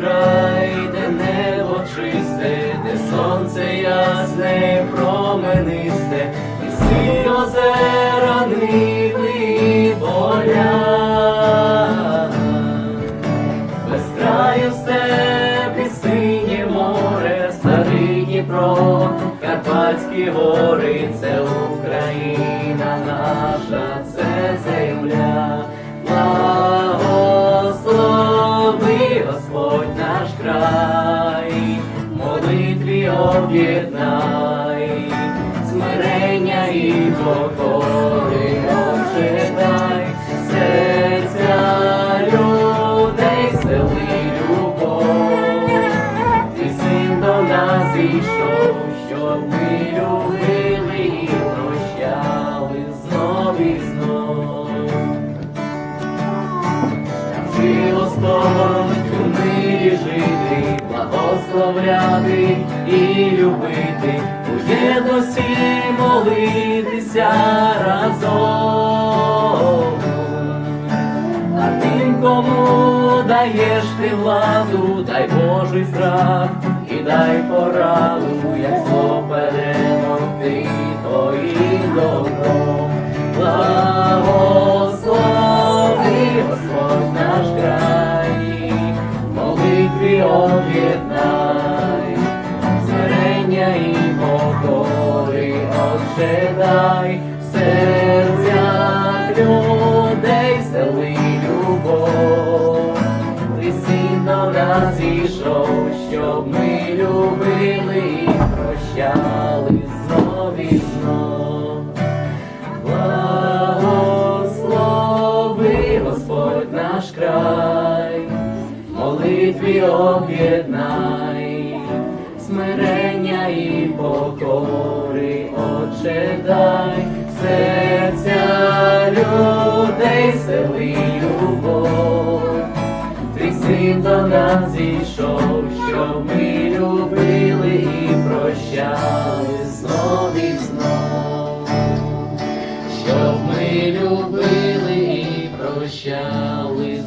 край, де небо чисте, де сонце ясне, променисте, і всі озера ниви і. Без краю степ синє море, старий Дніпро, Карпатські гори, це Україна наша, Господь наш край, молитві об'єднай, смирення і покори ожидай, серця людей сели любов. Ти син до нас зійшов, щоб ми любили і прощали знов і знов. Господь благословляти і любити, у єдності молитися разом. А тим, кому даєш ти владу, дай Божий страх і дай пораду, як об'єднай, смирення і покори ожидай серця людей зели любов. Ти син до нас зійшов, щоб ми любили і прощали молитві об'єднай, смирення і покори, Отче дай, серця людей сели любов. Ти син до нас зійшов, щоб ми любили і прощали знов і знов, щоб ми любили і прощали